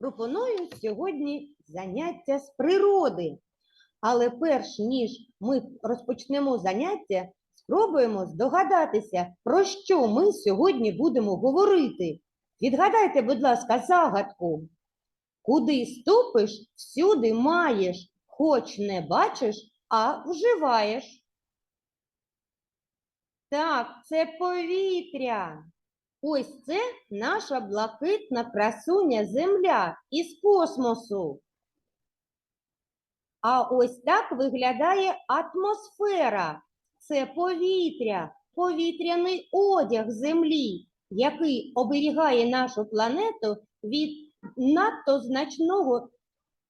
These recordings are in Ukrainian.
пропоную сьогодні заняття з природи. Але перш ніж ми розпочнемо заняття, спробуємо здогадатися, про що ми сьогодні будемо говорити. Відгадайте, будь ласка, загадку. Куди ступиш, всюди маєш, хоч не бачиш, а вживаєш. Так, це повітря. Ось це наша блакитна красуня Земля із космосу. А ось так виглядає атмосфера. Це повітря, повітряний одяг Землі, який оберігає нашу планету від надто значного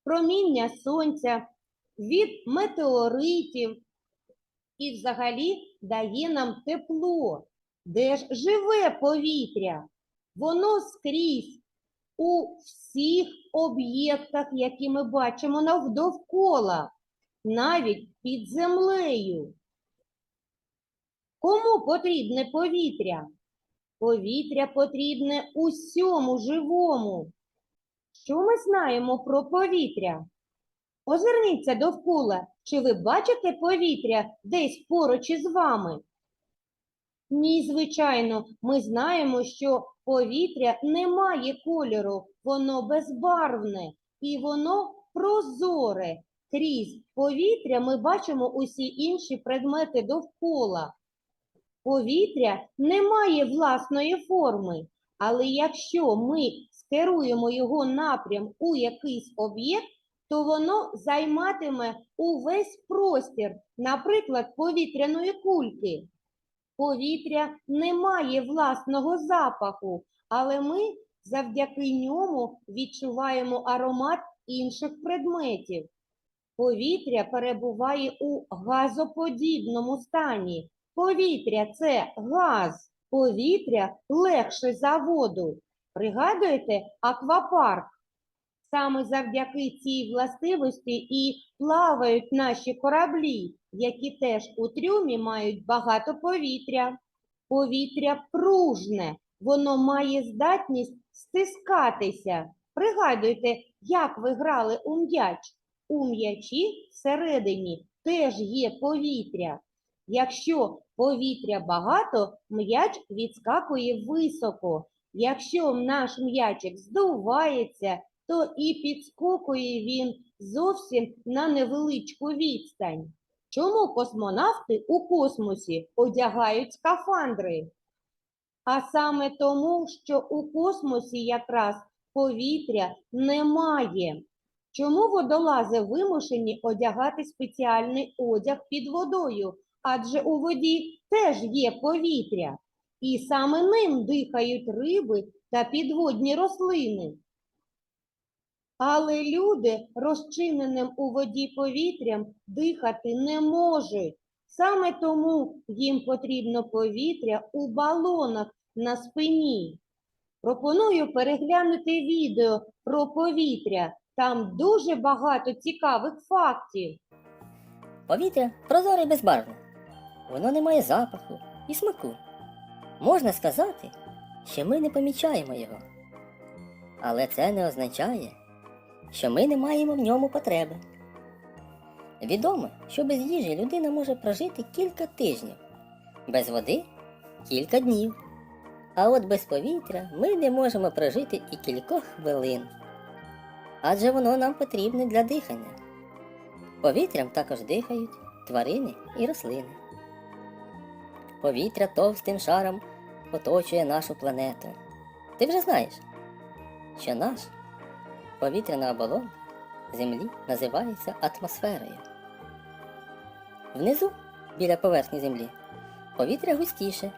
проміння сонця, від метеоритів і взагалі дає нам тепло. Де ж живе повітря? Воно скрізь у всіх об'єктах, які ми бачимо навдовкола, навіть під землею. Кому потрібне повітря? Повітря потрібне усьому живому. Що ми знаємо про повітря? Озирніться довкола. Чи ви бачите повітря десь поруч із вами? Ні, звичайно, ми знаємо, що повітря не має кольору, воно безбарвне і воно прозоре. Крізь повітря ми бачимо усі інші предмети довкола. Повітря не має власної форми, але якщо ми скеруємо його напрям у якийсь об'єкт, то воно займатиме увесь простір, наприклад, повітряної кульки. Повітря не має власного запаху, але ми завдяки ньому відчуваємо аромат інших предметів. Повітря перебуває у газоподібному стані. Повітря це газ, повітря легше за воду. Пригадуєте аквапарк? Саме завдяки цій властивості і плавають наші кораблі, які теж у трюмі мають багато повітря. Повітря пружне, воно має здатність стискатися. Пригадуйте, як ви грали у м'яч. У м'ячі всередині теж є повітря. Якщо повітря багато, м'яч відскакує високо. Якщо наш м'ячик здувається, то і підскокує він зовсім на невеличку відстань. Чому космонавти у космосі одягають скафандри? А саме тому, що у космосі якраз повітря немає. Чому водолази вимушені одягати спеціальний одяг під водою? Адже у воді теж є повітря, і саме ним дихають риби та підводні рослини. Але люди розчиненим у воді повітрям дихати не можуть. Саме тому їм потрібно повітря у балонах на спині. Пропоную переглянути відео про повітря. Там дуже багато цікавих фактів. Повітря прозоре і безбарвне. Воно не має запаху і смаку. Можна сказати, що ми не помічаємо його. Але це не означає, що ми не маємо в ньому потреби. Відомо, що без їжі людина може прожити кілька тижнів, без води кілька днів. А от без повітря ми не можемо прожити і кількох хвилин. Адже воно нам потрібне для дихання. Повітрям також дихають тварини і рослини. Повітря товстим шаром оточує нашу планету. Ти вже знаєш, що наш повітряна оболонка Землі називається атмосферою. Внизу, біля поверхні Землі, повітря густіше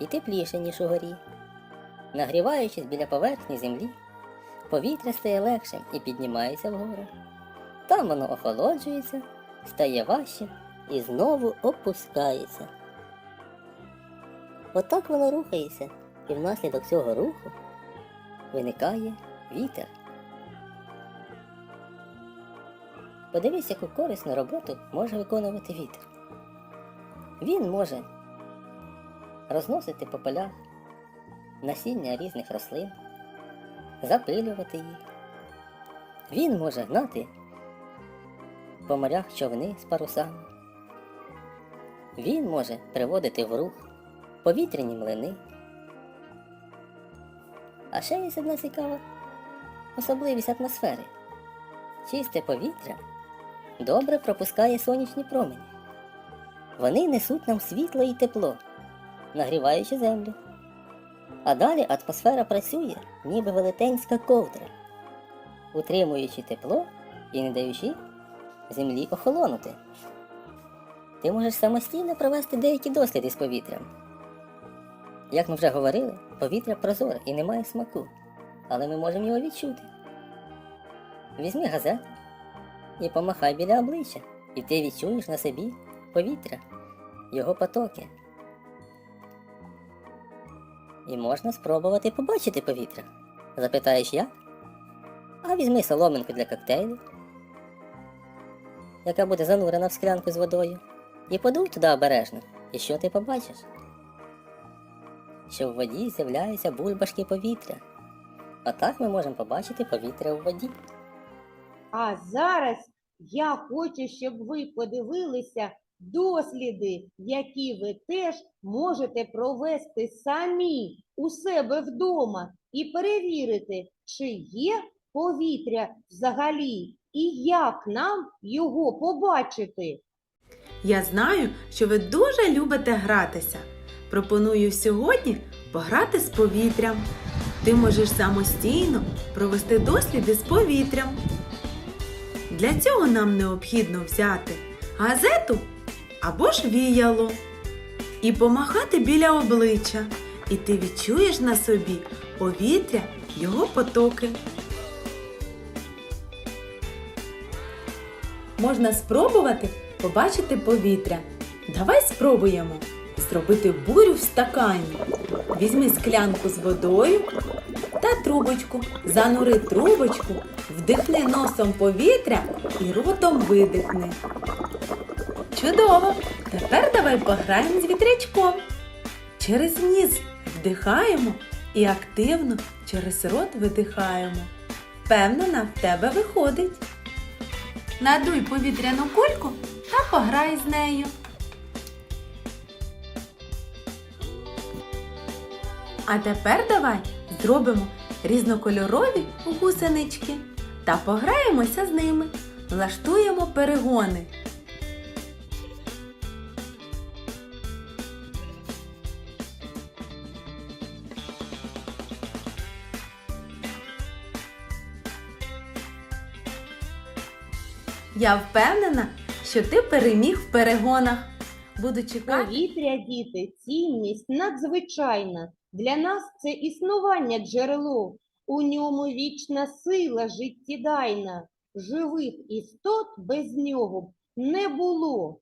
і тепліше, ніж угорі. Нагріваючись біля поверхні Землі, повітря стає легшим і піднімається вгору. Там воно охолоджується, стає важчим і знову опускається. Отак воно рухається, і внаслідок цього руху виникає вітер. Подивись, яку корисну роботу може виконувати вітер. Він може розносити по полях насіння різних рослин, запилювати їх, Він може гнати по морях човни з парусами. Він може приводити в рух повітряні млини. А ще є одна цікава особливість атмосфери. Чисте повітря добре пропускає сонячні промені. Вони несуть нам світло і тепло, нагріваючи землю. А далі атмосфера працює, ніби велетенська ковдра, утримуючи тепло і не даючи землі охолонути. Ти можеш самостійно провести деякі досліди з повітрям. Як ми вже говорили, повітря прозоре і не має смаку, але ми можемо його відчути. Візьми газету і помахай біля обличчя, і ти відчуєш на собі повітря, його потоки. І можна спробувати побачити повітря. Запитаєш як? А візьми соломинку для коктейлю, яка буде занурена в склянку з водою, і подуй туди обережно. І що ти побачиш? Що в воді з'являються бульбашки повітря. Отак ми можемо побачити повітря у воді. А зараз я хочу, щоб ви подивилися досліди, які ви теж можете провести самі у себе вдома і перевірити, чи є повітря взагалі і як нам його побачити. Я знаю, що ви дуже любите гратися. Пропоную сьогодні пограти з повітрям. Ти можеш самостійно провести досліди з повітрям. Для цього нам необхідно взяти газету або ж віяло і помахати біля обличчя. І ти відчуєш на собі повітря, його потоки. Можна спробувати побачити повітря. Давай спробуємо зробити бурю в стакані. Візьми склянку з водою трубочку. Занури трубочку, вдихни носом повітря і ротом видихни. Чудово! Тепер давай пограємо з вітрячком. Через ніс вдихаємо і активно через рот видихаємо. Впевнена, в тебе виходить. Надуй повітряну кульку та пограй з нею. А тепер давай зробимо різнокольорові гусенички та пограємося з ними. Влаштуємо перегони. Я впевнена, що ти переміг в перегонах. Буду чекати. Повітря, діти, цінність надзвичайна. Для нас це існування джерело. У ньому вічна сила життєдайна. Живих істот без нього не було.